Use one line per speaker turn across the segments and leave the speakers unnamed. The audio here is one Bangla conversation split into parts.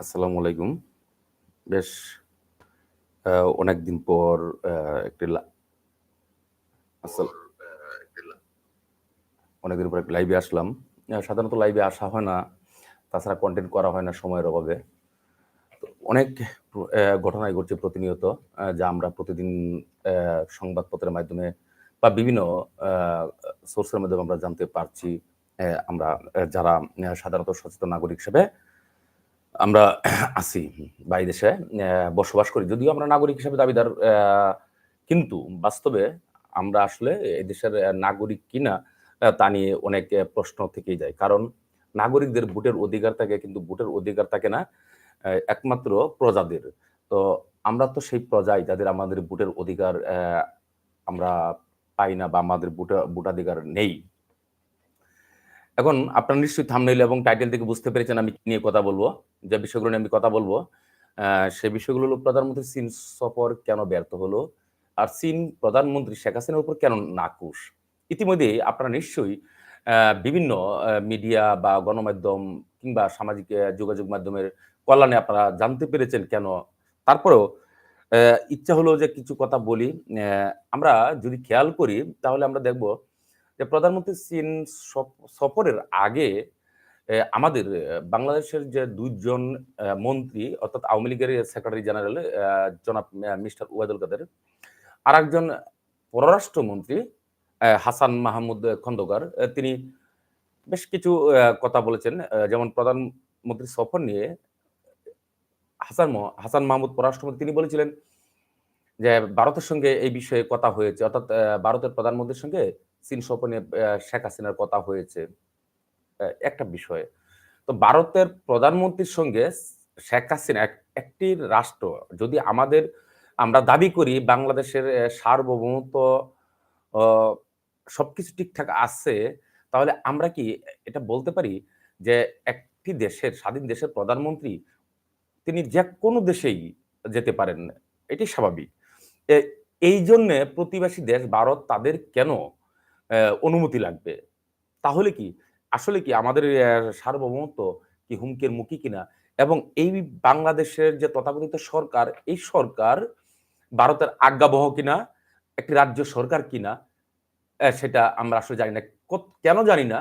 আসসালামু আলাইকুম। বেশ আ অনেকদিন পর একটি অনেকদিন পর লাইভে আসলাম। সাধারণত লাইভে আসা হয় না। তাছাড়া কন্টেন্ট করা হয় না সময়ের অভাবে। অনেক ঘটনাই ঘটছে প্রতিনিয়ত যা আমরা প্রতিদিন সংবাদপত্রের মাধ্যমে বা বিভিন্ন সোর্সের মাধ্যমে আমরা জানতে পারছি। আমরা যারা সাধারণত সচেতন নাগরিক হিসেবে আমরা আছি বা এই দেশে বসবাস করি। যদিও আমরা নাগরিক হিসেবে দাবিদার কিন্তু বাস্তবে আমরা আসলে এই দেশের নাগরিক কিনা তা নিয়ে অনেক প্রশ্ন থেকেই যায়। কারণ নাগরিকদের ভোটের অধিকার থাকে, কিন্তু ভোটের অধিকার থাকে না একমাত্র প্রজাদের। তো আমরা তো সেই প্রজাই যাদের আমাদের ভোটের অধিকার আমরা পাই না বা আমাদের ভোটা, ভোটাধিকার নেই। এখন আপনারা নিশ্চয়ই থাম্বনেইল এবং টাইটেল থেকে বুঝতে পেরেছেন আমি নিয়ে কথা বলব যে বিষয়গুলো নিয়ে আমি কথা বলব সে বিষয়গুলো হলো প্রধানমন্ত্রী চীন সফর কেন ব্যর্থ হলো? আর চীন প্রধানমন্ত্রী শেখ হাসিনার উপর কেন নাখুশ? ইতিমধ্যেই আপনারা নিশ্চয়ই বিভিন্ন মিডিয়া বা গণমাধ্যম কিংবা সামাজিক যোগাযোগ মাধ্যমের কল্যাণে আপনারা জানতে পেরেছেন কেন। তারপরেও ইচ্ছা হলো যে কিছু কথা বলি। আমরা যদি খেয়াল করি তাহলে আমরা দেখব যে প্রধানমন্ত্রী চীন সফ সফরের আগে আমাদের বাংলাদেশের যে ২ জন অ্যা মন্ত্রী, অর্থাৎ আওয়ামী লীগের সেক্রেটারি জেনারেল জনাব মিস্টার ওয়াদুল কাদের। আর একজন পররাষ্ট্রমন্ত্রী হাসান মাহমুদ খন্দকার তিনি বেশ কিছু কথা বলেছেন। যেমন প্রধানমন্ত্রীর সফর নিয়ে, হাসান হাসান মাহমুদ পররাষ্ট্রমন্ত্রী, তিনি বলেছিলেন যে ভারতের সঙ্গে এই বিষয়ে কথা হয়েছে। অর্থাৎ ভারতের প্রধানমন্ত্রীর সঙ্গে চীন সফর শেখ হাসিনার কথা হয়েছে। একটা বিষয়ে তো ভারতের প্রধানমন্ত্রীর সঙ্গে শেখ হাসিনা এক একটি রাষ্ট্র যদি আমাদের আমরা দাবি করি বাংলাদেশের সার্বভৌমত্ব সবকিছু ঠিকঠাক আছে, তাহলে আমরা কি এটা বলতে পারি যে একটি দেশের স্বাধীন দেশের প্রধানমন্ত্রী তিনি যে কোনো দেশেই যেতে পারেন। এটাই স্বাভাবিক। এই জন্যে প্রতিবেশী দেশ ভারত তাদের কেন অনুমতি লাগবে? তাহলে কি আসলে কি আমাদের সার্বভৌমত্ব কি হুমকির মুখী কিনা? এবং এই বাংলাদেশের যে তথাকথিত সরকার, এই সরকার ভারতের আজ্ঞাবহ কিনা? একটি রাজ্য সরকার কিনা? সেটা আমরা আসলে জানি না। কেন জানি না?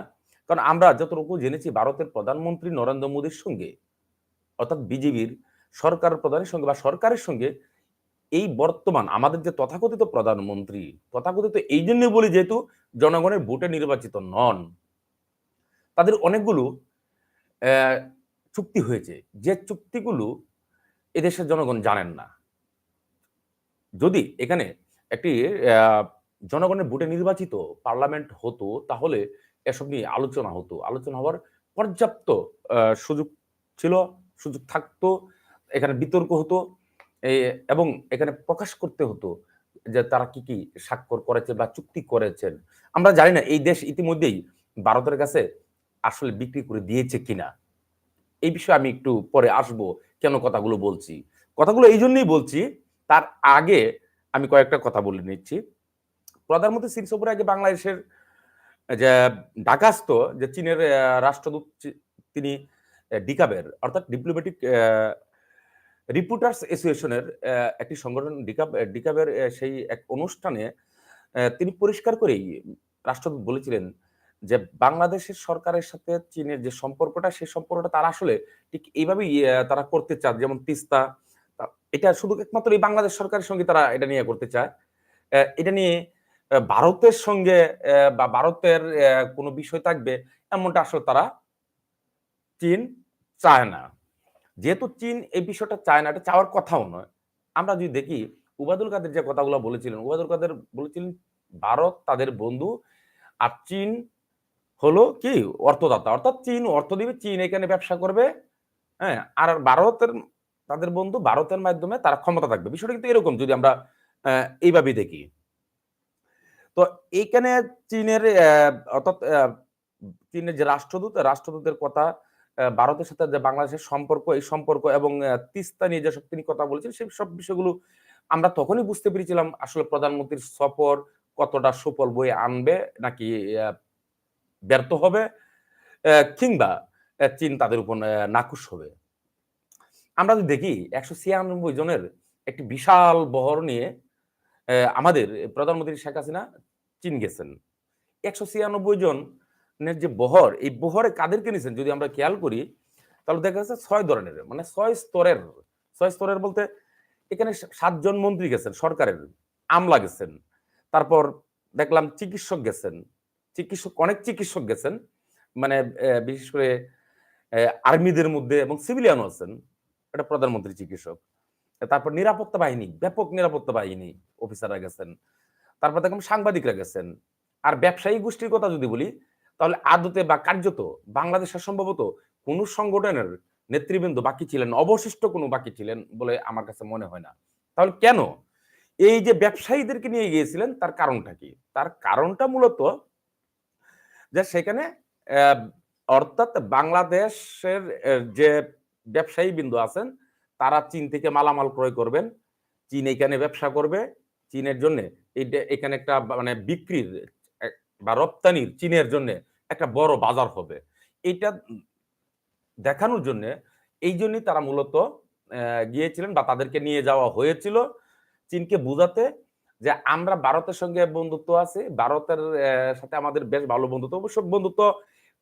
কারণ আমরা যতটুকু জেনেছি ভারতের প্রধানমন্ত্রী নরেন্দ্র মোদীর সঙ্গে অর্থাৎ বিজেপির সরকার প্রধানের সঙ্গে বা সরকারের সঙ্গে এই বর্তমান আমাদের যে তথাকথিত প্রধানমন্ত্রী, তথাকথিত এইজন্য বলি যেহেতু জনগণের ভোটে নির্বাচিত নন। তাদের অনেকগুলো চুক্তি হয়েছে। যে চুক্তিগুলো এদেশের জনগণ জানেন না। যদি এখানে একটি জনগণের ভোটে নির্বাচিত পার্লামেন্ট হতো তাহলে এসব নিয়ে আলোচনা হতো। আলোচনা হওয়ার পর্যাপ্ত সুযোগ ছিল, সুযোগ থাকতো। এখানে বিতর্ক হতো এবং এখানে প্রকাশ করতে হতো যে তারা কি, কি স্বাক্ষর করেছে বা চুক্তি করেছেন। আমরা জানি না এই দেশ ইতিমধ্যেই ভারতের কাছে আসলে বিক্রি করে দিয়েছে কিনা। এই বিষয়ে আমি একটু পরে আসব কেন কথাগুলো বলছি। কথাগুলো এই জন্যই বলছি তার আগে আমি কয়েকটা কথা বলে নিচ্ছি। প্রধানমন্ত্রী চীন সফরের আগে বাংলাদেশের যে ঢাকাস্থ যে চীনের রাষ্ট্রদূত তিনি ডিকাবের অর্থাৎ ডিপ্লোম্যাটিক রিপোর্টার্স অ্যাসোসিয়েশনের একটি সংগঠন, ডিকাব, ডিকাবের সেই এক অনুষ্ঠানে তিনি পরিষ্কার করেই রাষ্ট্রদূত বলেছিলেন যে, বাংলাদেশের সরকারের সাথে চীনের যে সম্পর্কটা, সেই সম্পর্কটা তারা আসলে ঠিক এইভাবেই তারা করতে চান। যেমন তিস্তা এটা শুধু একমাত্র এই বাংলাদেশ সরকারের সঙ্গে তারা এটা নিয়ে করতে চায়। এটা নিয়ে ভারতের সঙ্গে বা ভারতের কোনো বিষয় থাকবে, এমনটা আসলে তারা চীন চায় না। যেহেতু চীন এই বিষয়টা চায় না, এটা চাওয়ার কথাও নয়। আমরা যদি দেখি ওবায়দুল কাদের যে কথাগুলো বলেছিলেন, ওবায়দুল কাদের বলেছিলেন ভারত তাদের বন্ধু আর চীন হলো কি অর্থদাতা। অর্থাৎ চীন অর্থ দিবে, চীন এখানে ব্যবসা করবে। হ্যাঁ? আর ভারতের তাদের বন্ধু ভারতের মাধ্যমে তারা ক্ষমতা থাকবে। বিষয়টা কিন্তু এরকম যদি আমরা অ্যা এইভাবেই দেখি। তো এইখানে চীনের অর্থাৎ চীনের যে রাষ্ট্রদূত, রাষ্ট্রদূতের কথা ভারতের সাথে যে বাংলাদেশের সম্পর্ক, এই সম্পর্ক এবং তিস্তা নিয়ে যেসব তিনি কথা বলেছেন, সেই সব বিষয়গুলো আমরা তখনই বুঝতে পেরেছিলাম আসলে প্রধানমন্ত্রীর সফর কতটা সুফল বয়ে আনবে নাকি ব্যর্থ হবে কিংবা চীন তাদের উপর নাকুশ হবে। আমরা যদি দেখি একশো ছিয়ানব্বই জনের একটি বিশাল বহর নিয়ে আমাদের প্রধানমন্ত্রী শেখ হাসিনা চীন গেছেন একশো ছিয়ানব্বই জনের যে বহর, এই বহরে কাদেরকে নিয়েছেন যদি আমরা খেয়াল করি, তাহলে দেখা যাচ্ছে ছয় ধরনের মানে ছয় স্তরের ছয় স্তরের বলতে এখানে সাতজন মন্ত্রী গেছেন, সরকারের, আমলা গেছেন, তারপর দেখলাম চিকিৎসক গেছেন, চিকিৎসক, অনেক চিকিৎসক গেছেন মানে বিশেষ করে আর্মিদের মধ্যে এবং সিভিলিয়ানও আছেন এটা প্রধানমন্ত্রী চিকিৎসক। তারপর নিরাপত্তা বাহিনী, ব্যাপক নিরাপত্তা বাহিনী অফিসাররা গেছেন, তারপর দেখলাম সাংবাদিকরা গেছেন, আর ব্যবসায়ী গোষ্ঠীর কথা যদি বলি তাহলে আদতে বা কার্যত বাংলাদেশের সম্ভবত কোন সংগঠনের নেতৃবৃন্দ বাকি ছিলেন, অবশিষ্ট কোনো বাকি ছিলেন বলে আমার কাছে মনে হয় না। তাহলে কেন? এই যে ব্যবসায়ীদেরকে নিয়ে গিয়েছিলেন, তার কারণটা কি? তার কারণটা মূলত যে সেখানে অর্থাৎ বাংলাদেশের যে ব্যবসায়ী বিন্দু আছেন, তারা চীন থেকে মালামাল ক্রয় করবেন। চীন এখানে ব্যবসা করবে। চীনের জন্য এখানে একটা মানে বিক্রির বা রপ্তানির, চীনের জন্য একটা বড় বাজার হবে। এটা দেখানোর জন্য এই জন্যই তারা মূলত গিয়েছিলেন বা তাদেরকে নিয়ে যাওয়া হয়েছিল চীনকে বোঝাতে যে আমরা ভারতের সঙ্গে বন্ধুত্ব আছে, ভারতের সাথে আমাদের বেশ ভালো বন্ধুত্ব। অবশ্য বন্ধুত্ব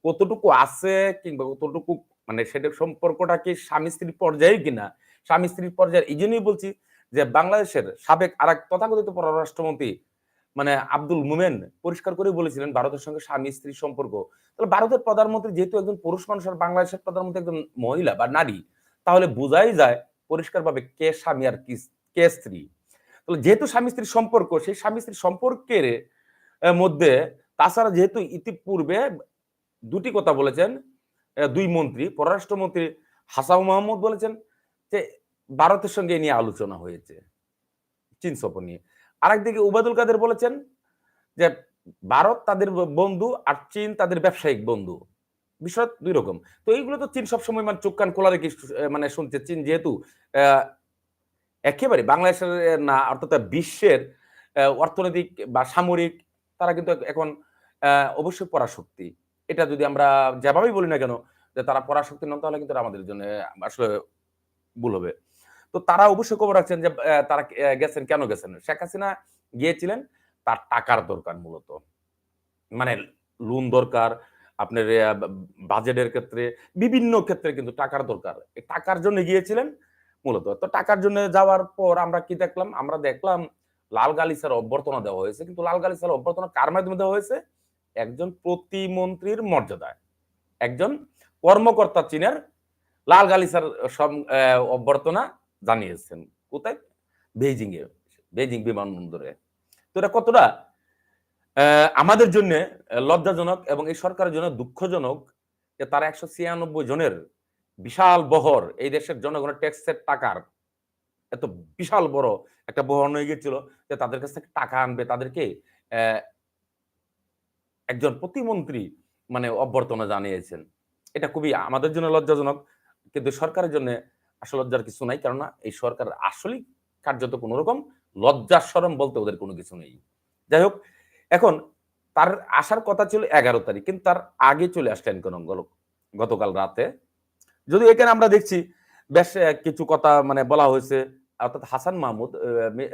কতটুকু আছে কিংবা কতটুকু মানে সেটা সম্পর্কটা কি স্বামী স্ত্রীর পর্যায়ে কিনা? স্বামী স্ত্রীর পর্যায়ে এই জন্যই বলছি যে বাংলাদেশের সাবেক আর এক তথাকথিত পররাষ্ট্রমন্ত্রী মানে আব্দুল মুমেন পরিষ্কার করে বলেছিলেন ভারতের সঙ্গে স্বামী স্ত্রীর সম্পর্ক। তাহলে ভারতের প্রধানমন্ত্রী যেহেতু একজন পুরুষ মানুষ আর বাংলাদেশের প্রধানমন্ত্রী একজন মহিলা বা নারী, তাহলে বোঝাই যায় পরিষ্কারভাবে কে স্বামী আর কি কে স্ত্রী। তাহলে যেহেতু স্বামী স্ত্রীর সম্পর্ক, সেই স্বামী স্ত্রীর সম্পর্কের মধ্যে তাছাড়া যেহেতু ইতিপূর্বে দুটি কথা বলেছেন দুই মন্ত্রী, পররাষ্ট্রমন্ত্রী হাসান মাহমুদ বলেছেন যে ভারতের সঙ্গে নিয়ে আলোচনা হয়েছে। চীন সফর নিয়ে। আরেকদিকে উবাদুল কাদের বলেছেন যে ভারত তাদের বন্ধু আর চীন তাদের ব্যবসায়িক বন্ধু। বিষয় দুই রকম। তো এইগুলো তো চীন সবসময় মানে চোখ কান খোলা রেখে মানে শুনছে। চীন যেহেতু একেবারে বাংলাদেশের না, অর্থাৎ বিশ্বের অর্থনৈতিক বা সামরিক, তারা কিন্তু এখন অবশ্যই পরাশক্তি। এটা যদি আমরা যেভাবেই বলি না কেন, যে তারা পরাশক্তি নন, তাহলে কিন্তু আমাদের জন্য আসলে ভুল হবে। তো তারা অবশ্যই খবর রাখছেন যে তারা গেছেন। কেন গেছেন? শেখ হাসিনা গিয়েছিলেন তার টাকার দরকার মূলত। মানে লোন দরকার আপনার বাজেটের ক্ষেত্রে বিভিন্ন ক্ষেত্রে কিন্তু টাকার দরকার। টাকার জন্য গিয়েছিলেন মূলত। তো টাকার জন্য যাওয়ার পর আমরা কি দেখলাম? আমরা দেখলাম লাল গালিচার অভ্যর্থনা দেওয়া হয়েছে। কিন্তু লাল গালিচার অভ্যর্থনা কার মাধ্যমে দেওয়া হয়েছে? একজন প্রতিমন্ত্রীর মর্যাদায়। একজন কর্মকর্তা চীনের লাল আহ, অভ্যর্থনা জানিয়েছেন। কোথায়? বেইজিং এ বেইজিং বিমানবন্দরে। তো এটা কতটা আমাদের জন্য লজ্জাজনক এবং এই সরকারের জন্য দুঃখজনক যে তারা একশো ছিয়ানব্বই জনের বিশাল বহর, এই দেশের জনগণের ট্যাক্সের টাকার এত বিশাল বড় একটা বহর হয়ে গেছিল যে তাদের কাছ থেকে টাকা আনবে, তাদেরকে একজন প্রতিমন্ত্রী মানে অভ্যর্থনা জানিয়েছেন। এটা খুবই আমাদের জন্য লজ্জাজনক, কিন্তু সরকারের জন্য আসলে লজ্জার কিছু নাই, কেননা এই সরকার আসলেই কার্যত কোনো রকম লজ্জার সরম বলতে ওদের কোনো কিছু নেই। যাই হোক, এখন তার আসার কথা ছিল এগারো তারিখ, কিন্তু তার আগে চলে আসলেন কোন গতকাল রাতে। যদি এখানে আমরা দেখছি বেশ কিছু কথা মানে বলা হয়েছে। অর্থাৎ হাসান মাহমুদ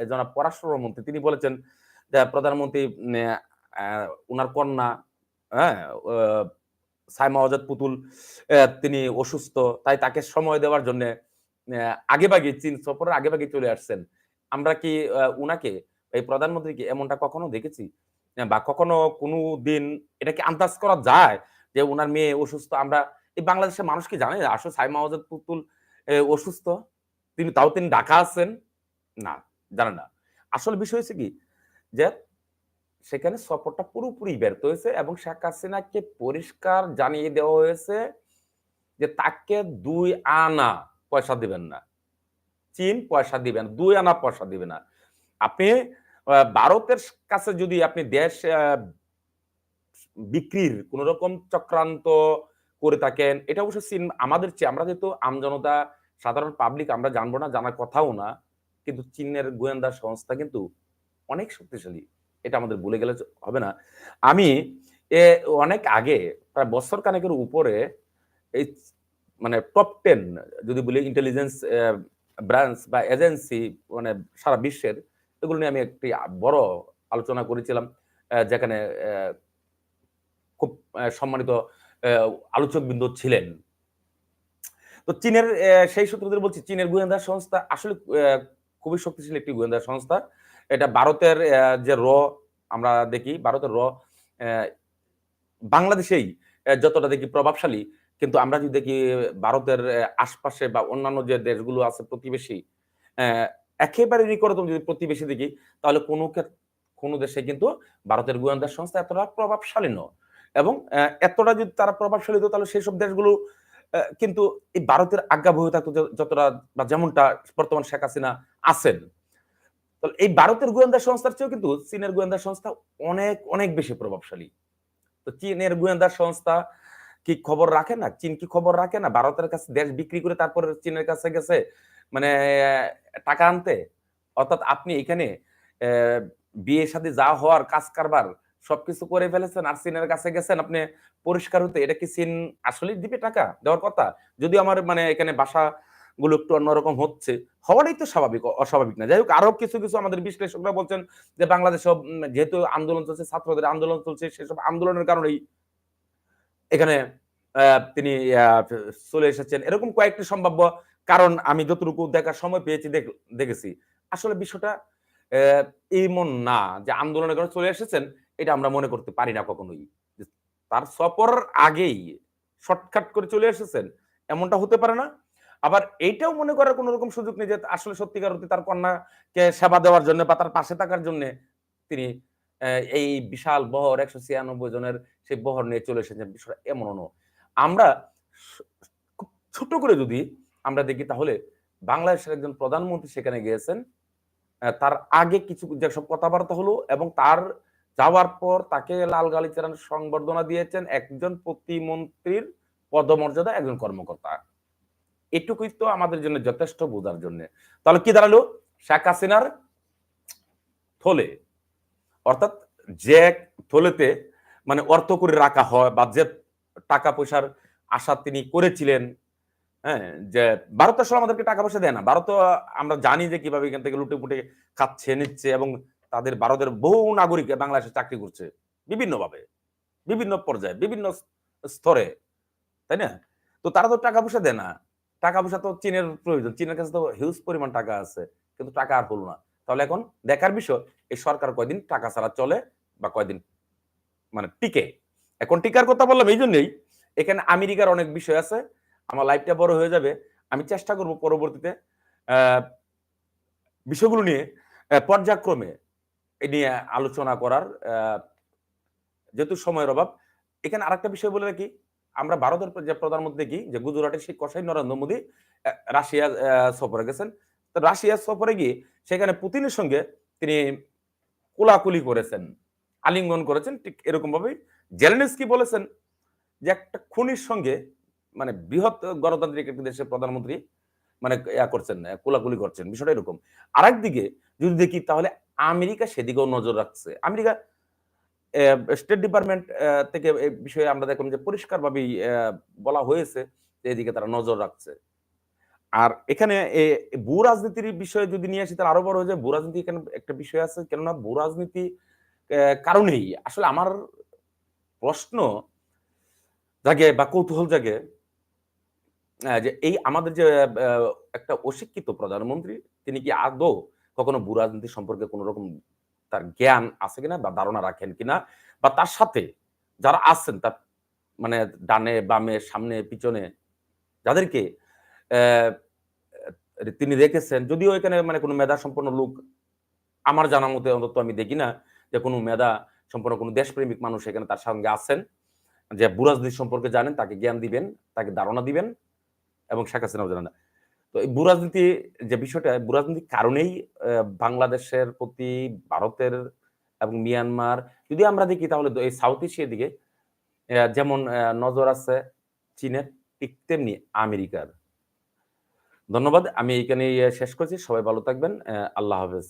জনাব পররাষ্ট্রমন্ত্রী, তিনি বলেছেন যে প্রধানমন্ত্রী উনার কন্যা হ্যাঁ সাইমা আজাদ পুতুল তিনি অসুস্থ, তাই তাকে সময় দেওয়ার জন্য আগে ভাগে চীন সফরের আগে ভাগে চলে আসছেন। আমরা কি উনাকে, এই প্রধানমন্ত্রীকে এমনটা কখনো দেখেছি? বা কখনো কোনো দিন এটা কি আন্দাজ করা যায় যে উনার মেয়ে অসুস্থ? আমরা, এই বাংলাদেশের মানুষ কি জানে? আসলে সাইমা আজাদ পুতুল অসুস্থ? তিনি, তাও তিনি ঢাকা আছেন? না, জানে না। আসল বিষয় হচ্ছে কি যে সেখানে সফরটা পুরোপুরি ব্যর্থ হয়েছে এবং শেখ হাসিনাকে পরিষ্কার জানিয়ে দেওয়া হয়েছে যে তাকে দুই আনা পয়সা দিবেন না। চীন পয়সা দিবেন, দুই আনা পয়সা দিবে না। আপনি ভারতের কাছে যদি আপনি দেশ বিক্রির কোন রকম চক্রান্ত করে থাকেন, এটা অবশ্য চীন, আমাদের চেয়ে, আমরা যেহেতু আমজনতা সাধারণ পাবলিক আমরা জানব না, জানার কথাও না, কিন্তু চীনের গোয়েন্দা সংস্থা কিন্তু অনেক শক্তিশালী, এটা আমাদের ভুলে গেলে হবে না। আমি, এ, অনেক আগে, প্রায় বছর কানেকের উপরে, এই মানে টপ টেন যদি বলি ইন্টেলিজেন্স ব্রাঞ্চ বা এজেন্সি মানে সারা বিশ্বের, এগুলো নিয়ে আমি একটি বড় আলোচনা করেছিলাম যেখানে খুব সম্মানিত আলোচক বিন্দু ছিলেন। তো চীনের সেই সূত্র ধরে বলছি, চীনের গোয়েন্দা সংস্থা আসলে খুবই শক্তিশালী একটি গোয়েন্দা সংস্থা। এটা ভারতের যে র, আমরা দেখি, ভারতের র বাংলাদেশেই যতটা দেখি প্রভাবশালী কিন্তু আমরা যদি দেখি, ভারতের আশপাশে বা অন্যান্য যে দেশগুলো আছে প্রতিবেশী একেবারে নিকটতম যদি প্রতিবেশী দেখি, তাহলে কোনো কোনো দেশে কিন্তু ভারতের গোয়েন্দা সংস্থা এতটা প্রভাবশালী নয়। এবং এতটা যদি তারা প্রভাবশালী তাহলে সেই সব দেশগুলো কিন্তু এই ভারতের আজ্ঞাবহ থাকতো যতটা বা যেমনটা বর্তমান শেখ হাসিনা আছেন। তাহলে এই ভারতের গোয়েন্দা সংস্থার চেয়েও কিন্তু চীনের গোয়েন্দা সংস্থা অনেক অনেক বেশি প্রভাবশালী। তো চীনের গোয়েন্দা সংস্থা কি খবর রাখে না? চীন কি খবর রাখে না? ভারতের কাছে দেশ বিক্রি করে তারপরে চীনের কাছে গেছে মানে টাকা আনতে? অর্থাৎ আপনি এখানে বিয়ে সাথে যা হওয়ার কাজ কারবার সবকিছু করে ফেলেছেন আর চীনের কাছে গেছেন, আপনি পরিষ্কার হতে, এটা কি চীন আসলে দিবে টাকা? দেওয়ার কথা? যদি আমার মানে এখানে বাসা গুলো একটু অন্যরকম হচ্ছে, হওয়াটাই তো স্বাভাবিক অস্বাভাবিক না। যাই হোক, আরও কিছু কিছু আমাদের বিশ্লেষকরা বলছেন যে বাংলাদেশ যেহেতু আন্দোলন চলছে, ছাত্রদের আন্দোলন চলছে, সেসব আন্দোলনের কারণেই এখানে তিনি চলে এসেছেন। এরকম কয়েকটি সম্ভাব্য কারণ আমি যতটুকু দেখার সময় পেয়েছি, দেখ- দেখেছি। আসলে বিষয়টা এমন না যে আন্দোলনের কারণে চলে এসেছেন, এটা আমরা মনে করতে পারি না কখনোই। তার সফর আগেই শর্টকাট করে চলে এসেছেন, এমনটা হতে পারে না। আবার এইটাও মনে করার কোনো রকম সুযোগ নেই যে আসলে সত্যিকার তার কন্যাকে সেবা দেওয়ার জন্য বা তার পাশে থাকার জন্য তিনি এই বিশাল বহর, একশো ছিয়ানব্বই জনের সেই বহর নিয়ে চলে এসেছেন বিষয়টা এমনও নয়। আমরা খুব ছোট করে যদি আমরা দেখি তাহলে বাংলাদেশের একজন প্রধানমন্ত্রী সেখানে গিয়েছেন তার আগে কিছু যেসব কথাবার্তা হলো এবং তার যাওয়ার পর তাকে লাল গালিচারান সংবর্ধনা দিয়েছেন একজন প্রতিমন্ত্রীর পদমর্যাদা, একজন কর্মকর্তা। এটুকুই তো আমাদের জন্য যথেষ্ট বোঝার জন্য। তাহলে কি দাঁড়াল? শেখ হাসিনার থলে। অর্থাৎ যে থলেতে মানে অর্থ করে রাখা হয় বা যে টাকা পয়সার আশা তিনি করেছিলেন হ্যাঁ যে ভারত আসলে আমাদেরকে টাকা পয়সা দেয় না। ভারত আমরা জানি যে কীভাবে এখান থেকে লুটে পুটে খাচ্ছে, নিচ্ছে এবং তাদের ভারতের বহু নাগরিক বাংলাদেশে চাকরি করছে বিভিন্নভাবে, বিভিন্ন পর্যায়ে, বিভিন্ন স্তরে, তাই না? তো তারা তো টাকা পয়সা দেয় না। টাকা পয়সা তো চীনের প্রয়োজন। চীনের কাছে তো হিউজ পরিমাণ টাকা আছে, কিন্তু টাকা আর হলো না। তাহলে এখন দেখার বিষয়, এই সরকার কয়দিন টাকা ছাড়া চলে বা কয়দিন মানে টিকে? এখন টিকার কথা বললাম এই জন্যই, এখানে আমেরিকার অনেক বিষয় আছে, আমার লাইফটা বড় হয়ে যাবে, আমি চেষ্টা করব পরবর্তীতে বিষয়গুলো নিয়ে পর্যায়ক্রমে এ নিয়ে আলোচনা করার যেহেতু সময়ের অভাব, এখানে আরেকটা বিষয় বলে রাখি, আমরা ভারতের যে প্রধানমন্ত্রী কি, যে গুজরাটের সেই কসাই নরেন্দ্র মোদী রাশিয়া সফরে গেছেন রাশিয়া সফরে গিয়ে সেখানে পুতিনের সঙ্গে তিনি কোলাকুলি করেছেন, আলিঙ্গন করেছেন। ঠিক এরকম ভাবেই জেলেনস্কি বলেছেন যে একটা খুনির সঙ্গে মানে বৃহৎ গণতান্ত্রিক একটি দেশের প্রধানমন্ত্রী মানে ইয়া করছেন, কোলাকুলি করছেন। বিষয়টা এরকম। আরেক দিকে যদি দেখি তাহলে আমেরিকা সেদিকেও নজর রাখছে। আমেরিকা স্টেট ডিপার্টমেন্ট থেকে এই বিষয়ে আমরা দেখলাম যে পরিষ্কারভাবেই বলা হয়েছে এদিকে তারা নজর রাখছে। আর এখানে ভূ রাজনীতির বিষয়ে যদি নিয়ে আসি, তাহলে আরও বড় হয়ে যায়। ভূ রাজনীতি এখানে একটা বিষয় আছে, কেননা ভূ রাজনীতি কারণেই। আসলে আমার প্রশ্ন জাগে বা কৌতূহল জাগে যে এই আমাদের যে একটা অশিক্ষিত প্রধানমন্ত্রী, তিনি কি আদৌ কখনো ভূ রাজনীতি সম্পর্কে কোন রকম তার জ্ঞান আছে কিনা বা ধারণা রাখেন কিনা? বা তার সাথে যারা আছেন, তার মানে ডানে বামে, সামনে, পিছনে, যাদেরকে তিনি দেখেছেন, যদিও এখানে মানে কোনো মেধা সম্পন্ন লোক আমার জানা মতে অন্তত আমি দেখি না যে কোনো মেধা সম্পন্ন কোনো দেশপ্রেমিক মানুষ এখানে তার সঙ্গে আছেন, যে বুরাজনীতি সম্পর্কে জানেন, তাকে জ্ঞান দিবেন, তাকে ধারণা দিবেন এবং শেখ হাসিনাও জানেন তো এই বুরাজনীতি যে বিষয়টা, বুরাজনীতির কারণেই বাংলাদেশের প্রতি, ভারতের এবং মিয়ানমার, যদি আমরা দেখি তাহলে এই সাউথ এশিয়ার দিকে যেমন নজর আছে চীনের, ঠিক তেমনি আমেরিকার। ধন্যবাদ। আমি এখানে শেষ করছি। সবাই ভালো থাকবেন। আল্লাহ হাফেজ।